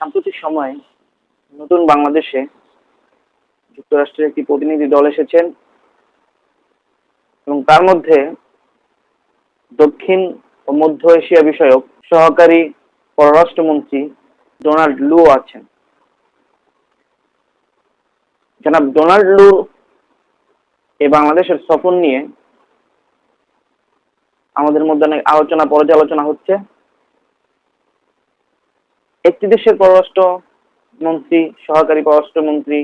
সাম্প্রতিক সময়ে নতুন বাংলাদেশে যুক্তরাষ্ট্রের একটি প্রতিনিধি দল এসেছেন এবং তার মধ্যে দক্ষিণ ও মধ্য এশিয়া বিষয়ক সহকারী পররাষ্ট্রমন্ত্রী ডোনাল্ড লু আছেন। জনাব ডোনাল্ড লু এই বাংলাদেশের সফর নিয়ে আমাদের মধ্যে অনেক আলোচনা, পর্যালোচনা হচ্ছে। একটি দেশের পররাষ্ট্র মন্ত্রী, সহকারী পররাষ্ট্রমন্ত্রী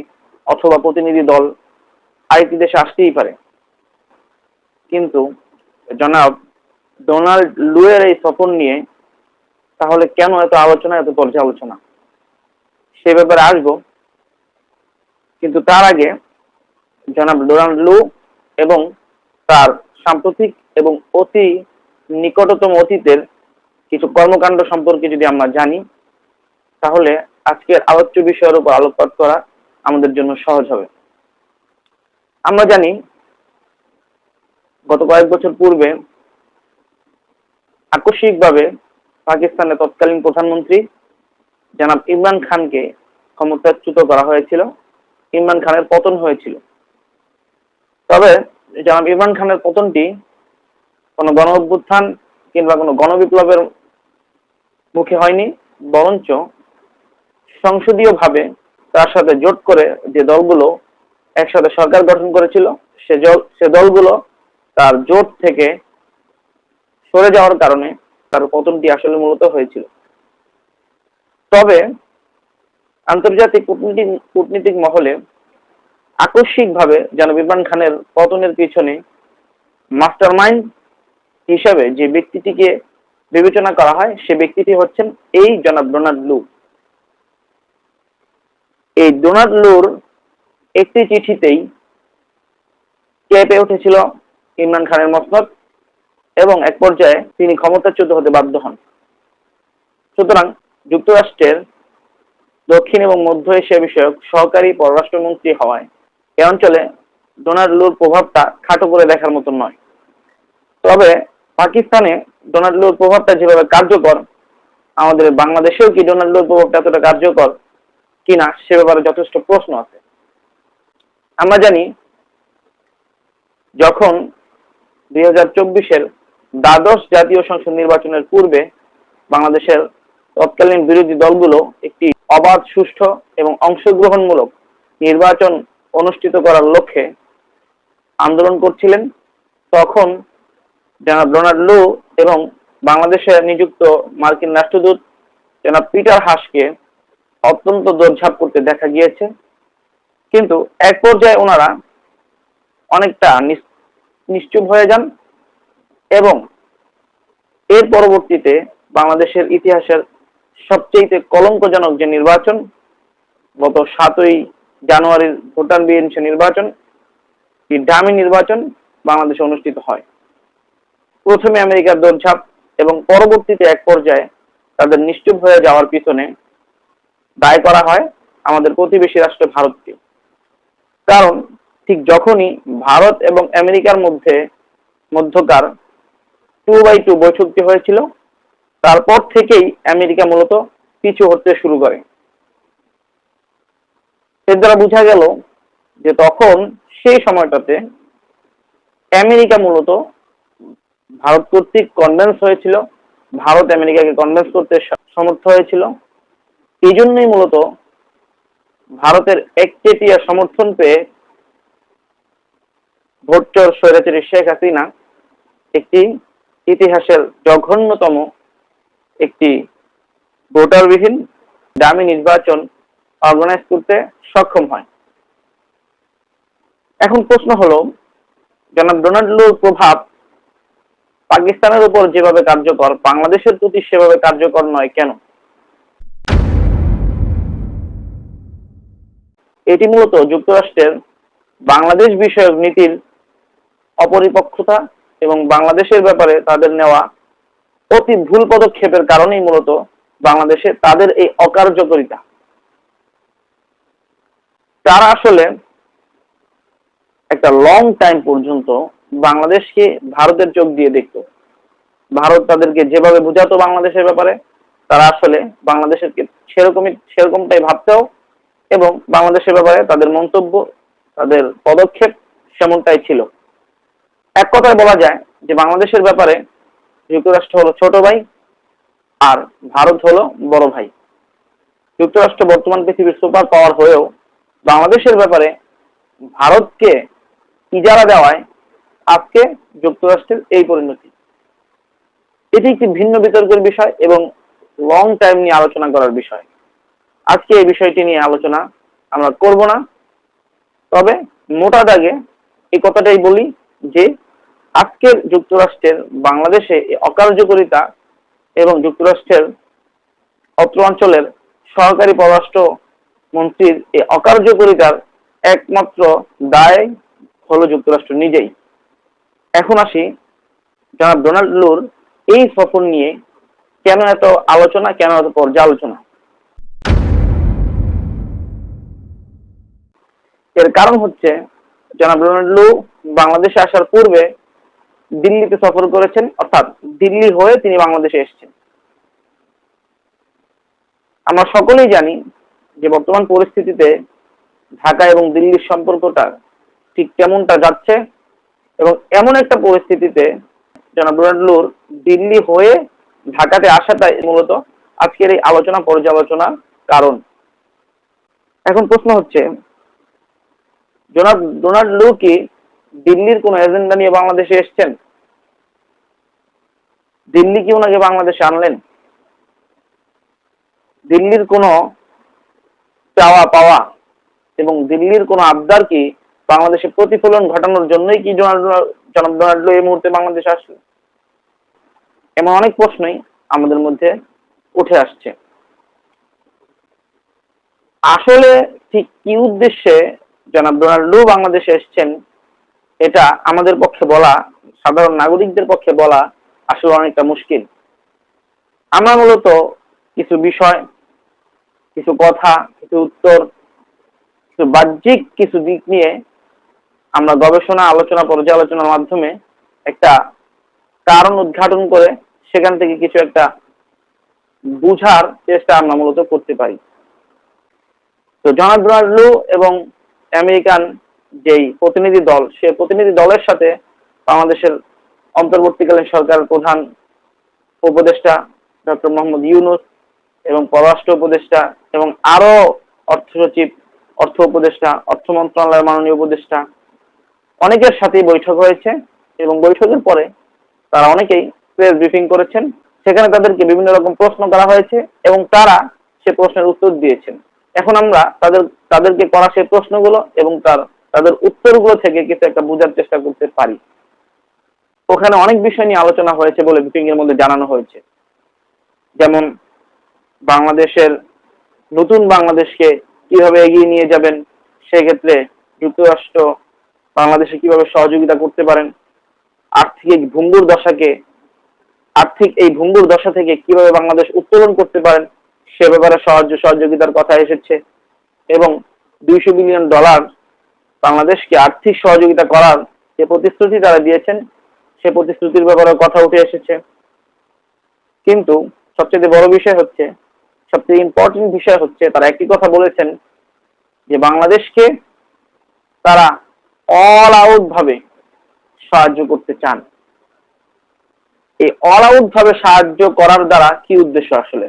অথবা প্রতিনিধি দল আরেকটি দেশে আসতেই পারে। কিন্তু জনাব ডোনাল্ড লুয়ের এই সফর নিয়ে তাহলে কেন এত আলোচনা, এত পর্যালোচনা? সে ব্যাপারে আসব। কিন্তু তার আগে জনাব ডোনাল্ড লু এবং তার সাম্প্রতিক এবং অতি নিকটতম অতীতের কিছু কর্মকাণ্ড সম্পর্কে যদি আমরা জানি তাহলে আজকের আলোচ্য বিষয়ের উপর আলোকপাত করা আমাদের জন্য সহজ হবে। আমরা জানি, গত কয়েক বছর পূর্বে আকস্মিকভাবে পাকিস্তানের তৎকালীন প্রধানমন্ত্রী জনাব ইমরান খানকে ক্ষমতাচ্যুত করা হয়েছিল। ইমরান খানের পতন হয়েছিল। তবে জনাব ইমরান খানের পতনটি কোনো গণ অভ্যুত্থান কিংবা কোনো গণবিপ্লবের মুখে হয়নি, বরঞ্চ সংসদীয়ভাবে তার সাথে জোট করে যে দলগুলো একসাথে সরকার গঠন করেছিল, সে সে দলগুলো তার জোট থেকে সরে যাওয়ার কারণে তার পতনটি আসলে মূলত হয়েছিল। তবে আন্তর্জাতিক কূটনীতিক কূটনীতিক মহলে আকস্মিকভাবে যেন বিমান খানের পতনের পিছনে মাস্টার মাইন্ড হিসাবে যে ব্যক্তিটিকে বিবেচনা করা হয়, সে ব্যক্তিটি হচ্ছেন এই জনাব ডোনাল্ড লু। এই ডোনাল্ড লুর একটি চিঠিতেই কেঁপে উঠেছিল ইমরান খানের মসনদ এবং এক পর্যায়ে তিনি ক্ষমতাচ্যুত হতে বাধ্য হন। সুতরাং যুক্তরাষ্ট্রের দক্ষিণ এবং মধ্য এশিয়া বিষয়ক সহকারী পররাষ্ট্রমন্ত্রী হওয়ায় এ অঞ্চলে ডোনাল্ড লুর প্রভাবটা খাটো করে দেখার মতো নয়। তবে পাকিস্তানে ডোনাল্ড লুর প্রভাবটা যেভাবে কার্যকর, আমাদের বাংলাদেশেও কি ডোনাল্ড লুর প্রভাবটা এতটা কার্যকর কিনা সে ব্যাপারে যথেষ্ট প্রশ্ন আছে। আমরা জানি যখন দুই হাজার চব্বিশের দ্বাদশ জাতীয় সংসদ নির্বাচনের পূর্বে বাংলাদেশের তৎকালীন বিরোধী দলগুলো একটি অবাধ, সুষ্ঠু এবং অংশগ্রহণমূলক নির্বাচন অনুষ্ঠিত করার লক্ষ্যে আন্দোলন করছিলেন, তখন জনাব ডোনাল্ড লু এবং বাংলাদেশে নিযুক্ত মার্কিন রাষ্ট্রদূত জনাব পিটার হাসকে অত্যন্ত দৌড়ঝাঁপ করতে দেখা গিয়েছে। কিন্তু এক পর্যায়ে ওনারা অনেকটা নিশ্চুপ হয়ে যান এবং এর পরবর্তীতে বাংলাদেশের ইতিহাসের সবচেয়ে কলঙ্কজনক যে নির্বাচন, গত সাতই জানুয়ারির ভোটার বিএনসি নির্বাচন ডামি নির্বাচন বাংলাদেশে অনুষ্ঠিত হয়। প্রথমে আমেরিকার দৌড়ঝাঁপ এবং পরবর্তীতে এক পর্যায়ে তাদের নিশ্চুপ হয়ে যাওয়ার পিছনে দায় করা হয় আমাদের প্রতিবেশী রাষ্ট্র ভারতকে। কারণ ঠিক যখনই ভারত এবং আমেরিকার মধ্যে মধ্যকার টু বাই টু বৈঠকটি হয়েছিল, তারপর থেকেই আমেরিকা মূলত পিছু হতে শুরু করে। এর দ্বারা বোঝা গেল যে তখন সেই সময়টাতে আমেরিকা মূলত ভারত কর্তৃক কনভেন্স হয়েছিল, ভারত আমেরিকাকে কনভেন্স করতে সমর্থ হয়েছিল। এই জন্যই মূলত ভারতের একচেটিয়া সমর্থন পেয়ে ভোটচর স্বৈরাচারী শেখ হাসিনা একটি ইতিহাসের জঘন্যতম একটি ভোটারবিহীন দামি নির্বাচন অর্গানাইজ করতে সক্ষম হয়। এখন প্রশ্ন হলো, জনাব ডোনাল্ড লুর প্রভাব পাকিস্তানের উপর যেভাবে কার্যকর, বাংলাদেশের প্রতি সেভাবে কার্যকর নয় কেন? এটি মূলত যুক্তরাষ্ট্রের বাংলাদেশ বিষয়ক নীতির অপরিপক্ষতা এবং বাংলাদেশের ব্যাপারে তাদের নেওয়া অতি ভুল পদক্ষেপের কারণেই মূলত বাংলাদেশে তাদের এই অকার্যকরিতা। তারা আসলে একটা লং টাইম পর্যন্ত বাংলাদেশকে ভারতের চোখ দিয়ে দেখতো। ভারত তাদেরকে যেভাবে বুঝাতো বাংলাদেশের ব্যাপারে, তারা আসলে বাংলাদেশের সেরকমই সেরকমটাই ভাবতেও এবং বাংলাদেশের ব্যাপারে তাদের মন্তব্য, তাদের পদক্ষেপ সেমনটাই ছিল। এক কথায় বলা যায় যে বাংলাদেশের ব্যাপারে যুক্তরাষ্ট্র হলো ছোট ভাই আর ভারত হলো বড় ভাই। যুক্তরাষ্ট্র বর্তমান পৃথিবীর সুপার পাওয়ার হয়েও বাংলাদেশের ব্যাপারে ভারতকে ইজারা দেওয়ায় আজকে যুক্তরাষ্ট্রের এই পরিণতি। এটি একটি ভিন্ন বিতর্কের বিষয় এবং লং টাইম নিয়ে আলোচনা করার বিষয়। আজকে এই বিষয়টি নিয়ে আলোচনা আমরা করব না। তবে মোটা দাগে এই কথাটাই বলি যে আজকের যুক্তরাষ্ট্রের বাংলাদেশে অকার্যকরিতা এবং যুক্তরাষ্ট্রের অত্র অঞ্চলের সহকারী পররাষ্ট্র মন্ত্রীর এই অকার্যকরিতার একমাত্র দায় হলো যুক্তরাষ্ট্র নিজেই। এখন আসি জনাব ডোনাল্ড লুর এই সফর নিয়ে কেন এত আলোচনা, কেন এত পর্যালোচনা? এর কারণ হচ্ছে জনাব ডোনাল্ড লু বাংলাদেশে আসার পূর্বে দিল্লিতে সফর করেছেন, অর্থাৎ দিল্লি হয়ে তিনি বাংলাদেশে এসেছেন। আমরা সকলেই জানি যে বর্তমান পরিস্থিতিতে ঢাকা এবং দিল্লির সম্পর্কটা ঠিক কেমনটা যাচ্ছে এবং এমন একটা পরিস্থিতিতে জনাব ডোনাল্ড লুর দিল্লি হয়ে ঢাকাতে আসাটাই মূলত আজকের এই আলোচনা পর্যালোচনার কারণ। এখন প্রশ্ন হচ্ছে জনাব ডোনাল্ড লু কি দিল্লির কোন এজেন্ডা নিয়ে বাংলাদেশে এসেছেন? দিল্লি কি ওনাকে বাংলাদেশে আনলেন? দিল্লির কোনো চাওয়া পাওয়া এবং দিল্লির কোনো আবদার কি বাংলাদেশে প্রতিফলন ঘটানোর জন্যই কি ডোনাল্ড এই মুহূর্তে বাংলাদেশে আসলেন? এমন অনেক প্রশ্নই আমাদের মধ্যে উঠে আসছে। আসলে ঠিক কি উদ্দেশ্যে জনাব ডোনাল্ড বাংলাদেশে এসেছেন, এটা আমাদের পক্ষে বলা, সাধারণ নাগরিকদের পক্ষে বলা আসলে অনেকটা মুশকিল। আমরা মূলত কিছু বিষয়, কিছু কথা, কিছু উত্তর, কিছু বাহ্যিক কিছু দিক নিয়ে আমরা গবেষণা, আলোচনা, পর্যালোচনার মাধ্যমে একটা কারণ উদ্ঘাটন করে সেখান থেকে কিছু একটা বুঝার চেষ্টা আমরা মূলত করতে পারি। তো জনাব ডোনাল্ড এবং আমেরিকান যেই প্রতিনিধি দল, সে প্রতিনিধি দলের সাথে বাংলাদেশের অন্তর্বর্তীকালীন সরকার প্রধান উপদেষ্টা ডক্টর মোহাম্মদ ইউনুস এবং পররাষ্ট্র উপদেষ্টা এবং আরও অর্থ সচিব, অর্থ উপদেষ্টা, অর্থ মন্ত্রণালয়ের মাননীয় উপদেষ্টা অনেকের সাথেই বৈঠক হয়েছে এবং বৈঠকের পরে তারা অনেকেই প্রেস ব্রিফিং করেছেন। সেখানে তাদেরকে বিভিন্ন রকম প্রশ্ন করা হয়েছে এবং তারা সে প্রশ্নের উত্তর দিয়েছেন। এখন আমরা তাদের, তাদেরকে করা সেই প্রশ্নগুলো এবং তার, তাদের উত্তরগুলো থেকে কিছু একটা বোঝার চেষ্টা করতে পারি। ওখানে অনেক বিষয় নিয়ে আলোচনা হয়েছে বলে ব্রিফিং এর মধ্যে জানানো হয়েছে। যেমন, বাংলাদেশের নতুন বাংলাদেশকে কীভাবে এগিয়ে নিয়ে যাবেন, সেক্ষেত্রে যুক্তরাষ্ট্র বাংলাদেশে কীভাবে সহযোগিতা করতে পারেন, আর্থিক ভঙ্গুর দশাকে, আর্থিক এই ভঙ্গুর দশা থেকে কীভাবে বাংলাদেশ উত্তোলন করতে পারেন সে ব্যাপারে সাহায্য, সহযোগিতার কথা এসেছে এবং দুইশো বিলিয়ন ডলার বাংলাদেশকে আর্থিক সহযোগিতা করার যে প্রতিশ্রুতি তারা দিয়েছেন, সে প্রতিশ্রুতির ব্যাপারে কথা উঠে এসেছে। কিন্তু সবচেয়ে বড় বিষয় হচ্ছে, সবচেয়ে ইম্পর্টেন্ট বিষয় হচ্ছে, তারা একটি কথা বলেছেন যে বাংলাদেশকে তারা অল আউট ভাবে সাহায্য করতে চান। এই অল আউট ভাবে সাহায্য করার দ্বারা কি উদ্দেশ্য আসলে?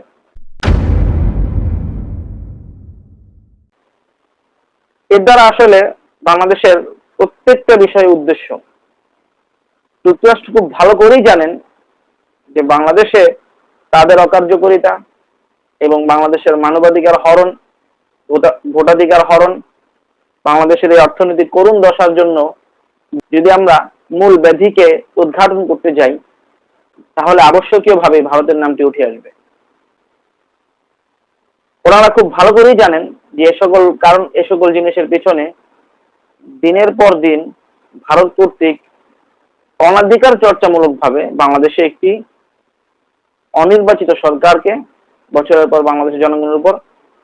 এর দ্বারা আসলে বাংলাদেশের প্রত্যেকটা বিষয় উদ্দেশ্য। যুক্তরাষ্ট্র খুব ভালো করেই জানেন যে বাংলাদেশে তাদের অকার্যকরিতা এবং বাংলাদেশের মানবাধিকার হরণ, ভোটা- ভোটাধিকার হরণ, বাংলাদেশের এই অর্থনৈতিক করুণ দশার জন্য যদি আমরা মূল ব্যাধিকে উদ্ঘাটন করতে যাই, তাহলে আবশ্যকীয়ভাবে ভারতের নামটি উঠে আসবে। ওনারা খুব ভালো করেই জানেন যে এ সকল, কারণ এ সকল জিনিসের পিছনে দিনের পর দিন ভারত কর্তৃক অনাধিকার চর্চামূলক ভাবে বাংলাদেশে একটি অনির্বাচিত সরকারকে বছরের পর বাংলাদেশের জনগণের উপর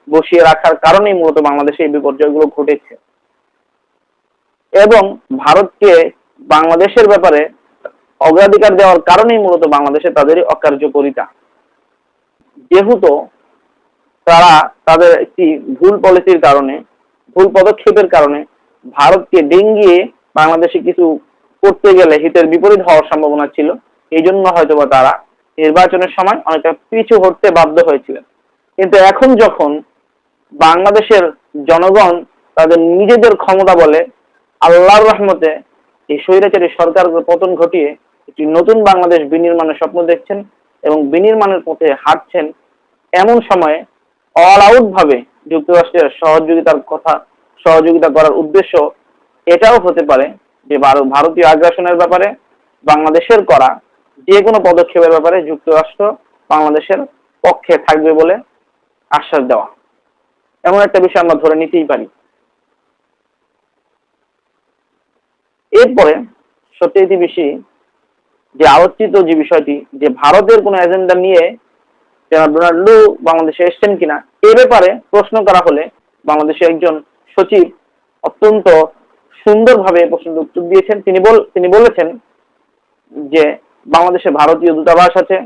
বসিয়ে রাখার কারণেই মূলত বাংলাদেশে এই বিপর্যয়গুলো ঘটেছে। এবং ভারতকে বাংলাদেশের ব্যাপারে অগ্রাধিকার দেওয়ার কারণেই মূলত বাংলাদেশে তাদেরই অকার্যকরিতা। যেহেতু তারা তাদের একটি ভুল পলিসির কারণে, ভুল পদক্ষেপের কারণে ভারতকে ডেঙ্গিয়ে বাংলাদেশে কিছু করতে গেলে হিতের বিপরীত হওয়ার সম্ভাবনা ছিল। এই জন্য হয়তোবা তারা নির্বাচনের সময় অনেকটা পিছু হটতে বাধ্য হয়েছিলেন। কিন্তু এখন যখন বাংলাদেশের জনগণ তাদের নিজেদের ক্ষমতা বলে আল্লাহর রহমতে এই স্বৈরাচারী সরকার পতন ঘটিয়ে একটি নতুন বাংলাদেশ বিনির্মাণের স্বপ্ন দেখছেন এবং বিনির্মাণের পথে হাঁটছেন, এমন সময়ে অল আউট ভাবে যুক্তরাষ্ট্রের সহযোগিতার কথা, সহযোগিতা করার উদ্দেশ্য এটাও হতে পারে যে ভারতীয় আগ্রাসনের ব্যাপারে, বাংলাদেশের করা যে কোনো পদক্ষেপের ব্যাপারে যুক্তরাষ্ট্র বাংলাদেশের পক্ষে থাকবে বলে আশ্বাস দেওয়া। এমন একটা বিষয় আমরা ধরে নিতেই পারি। এরপরে সবচেয়ে বেশি যে আলোচিত যে বিষয়টি, যে ভারতের কোনো এজেন্ডা নিয়ে জনাব ডোনাল্ড লু বাংলাদেশে এসছেন কিনা, এ ব্যাপারে প্রশ্ন করা হলে বাংলাদেশের একজন সচিব অত্যন্ত সুন্দরভাবে প্রশ্নের উত্তর দিয়েছেন। তিনি বল, তিনি বলেছেন যে বাংলাদেশে ভারতীয় দূতাবাস আছে,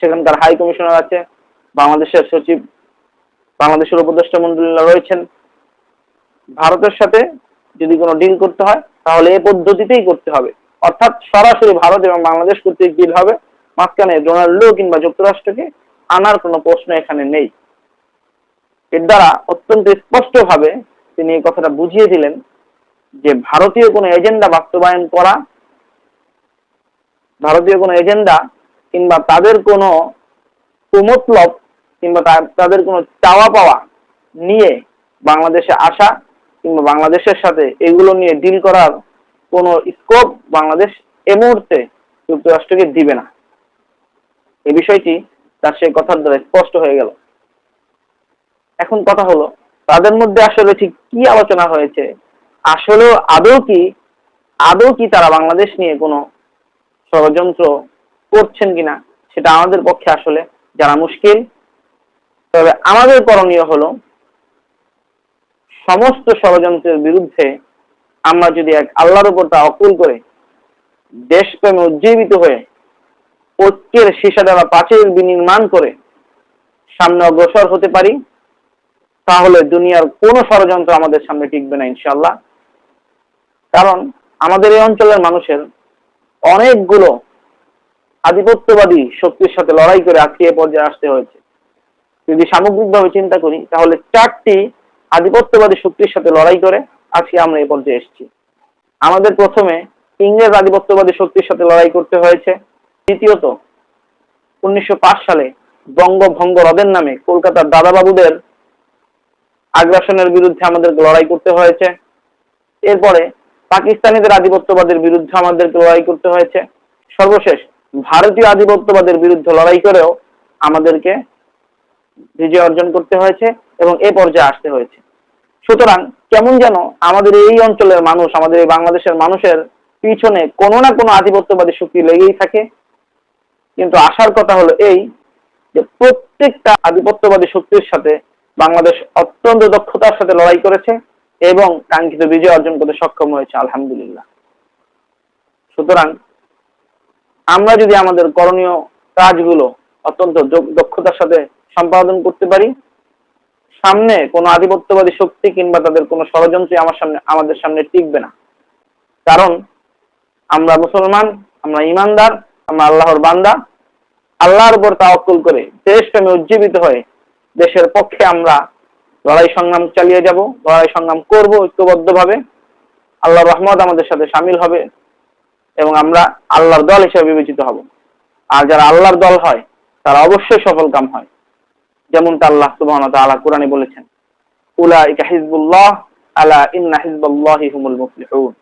সেখানকার হাই কমিশনার আছে, বাংলাদেশের সচিব, বাংলাদেশের উপদেষ্টা মন্ডলীরা রয়েছেন। ভারতের সাথে যদি কোনো ডিল করতে হয়, তাহলে এই পদ্ধতিতেই করতে হবে। অর্থাৎ সরাসরি ভারত এবং বাংলাদেশ কর্তৃক ডিল হবে। মাঝখানে ডোনাল্ড কিংবা যুক্তরাষ্ট্রকে আনার কোনো প্রশ্ন এখানে নেই। এর দ্বারা অত্যন্ত স্পষ্টভাবে তিনি এই কথাটা বুঝিয়ে দিলেন যে ভারতীয় কোনো এজেন্ডা বাস্তবায়ন করা, ভারতীয় কোনো এজেন্ডা কিংবা তাদের কোনো কুমতলব কিংবা তাদের কোনো চাওয়া পাওয়া নিয়ে বাংলাদেশে আসা কিংবা বাংলাদেশের সাথে এগুলো নিয়ে ডিল করার কোনো স্কোপ বাংলাদেশ এ মুহূর্তে যুক্তরাষ্ট্রকে দিবে না। এই বিষয়টি তার সেই কথার দ্বারা স্পষ্ট হয়ে গেল। এখন কথা হলো, তাদের মধ্যে আসলে ঠিক কি আলোচনা হয়েছে? আসলে আদৌ কি আদৌ কি তারা বাংলাদেশ নিয়ে কোনো ষড়যন্ত্র করছেন কিনা, সেটা আমাদের পক্ষে আসলে জানা মুশকিল। তবে আমাদের করণীয় হলো, সমস্ত ষড়যন্ত্রের বিরুদ্ধে আমরা যদি এক আল্লাহর উপর তা অকুল করে দেশপ্রেমে উজ্জীবিত হয়ে ঐক্যের সীসা দেওয়া পাঁচের বিনির্মাণ করে সামনে অগ্রসর হতে পারি, তাহলে দুনিয়ার কোনো ষড়যন্ত্র আমাদের সামনে টিকবে না ইনশাল্লাহ কারণ আমাদের এই অঞ্চলের মানুষের অনেকগুলো আধিপত্যবাদী শক্তির সাথে লড়াই করে আজকে পর্যায়ে আসতে হয়েছে। যদি সামগ্রিকভাবে চিন্তা করি, তাহলে চারটি আধিপত্যবাদী শক্তির সাথে লড়াই করে আজকে আমরা এ পর্যায়ে এসেছি। আমাদের প্রথমে ইংরেজ আধিপত্যবাদী শক্তির সাথে লড়াই করতে হয়েছে। দ্বিতীয়ত উনিশশো পাঁচ সালে বঙ্গভঙ্গ হ্রদের নামে কলকাতার দাদাবাবুদের আগ্রাসনের বিরুদ্ধে আমাদেরকে লড়াই করতে হয়েছে। এরপরে পাকিস্তানিদের আধিপত্যবাদের বিরুদ্ধে আমাদেরকে লড়াই করতে হয়েছে। সর্বশেষ ভারতীয় আধিপত্যবাদের বিরুদ্ধে লড়াই করেও আমাদেরকে বিজয় অর্জন করতে হয়েছে এবং এ পর্যায়ে আসতে হয়েছে। সুতরাং কেমন যেন আমাদের এই অঞ্চলের মানুষ, আমাদের এই বাংলাদেশের মানুষের পিছনে কোনো না কোনো আধিপত্যবাদী শক্তি লেগেই থাকে। কিন্তু আসার কথা হলো এই যে প্রত্যেকটা আধিপত্যবাদী শক্তির সাথে বাংলাদেশ অত্যন্ত দক্ষতার সাথে লড়াই করেছে এবং কাঙ্ক্ষিত বিজয় অর্জন করতে সক্ষম হয়েছে, আলহামদুলিল্লাহ। সুতরাং আমরা যদি আমাদের করণীয় কাজগুলো অত্যন্ত দক্ষতার সাথে সম্পাদন করতে পারি, সামনে কোনো আধিপত্যবাদী শক্তি কিংবা তাদের কোনো ষড়যন্ত্রই আমার সামনে, আমাদের সামনে টিকবে না। কারণ আমরা মুসলমান, আমরা ইমানদার, আমরা আল্লাহর বান্দা আল্লাহর উপর তাওয়াক্কুল করে দেশপ্রেমে উজ্জীবিত হয়ে দেশের পক্ষে আমরা লড়াই সংগ্রাম চালিয়ে যাব, লড়াই সংগ্রাম করব ঐক্যবদ্ধভাবে। আল্লাহর রহমত আমাদের সাথে সামিল হবে এবং আমরা আল্লাহর দল হিসেবে বিবেচিত হব। আর যারা আল্লাহর দল হয়, তারা অবশ্যই সফল কাম হয়। যেমনটা আল্লাহ সুবহানাহু ওয়া তাআলা কোরআনে বলেছেন, উলাইকা হিজবুল্লাহ, আলা ইন্না হিজবাল্লাহি হুমুল মুফলিহুন।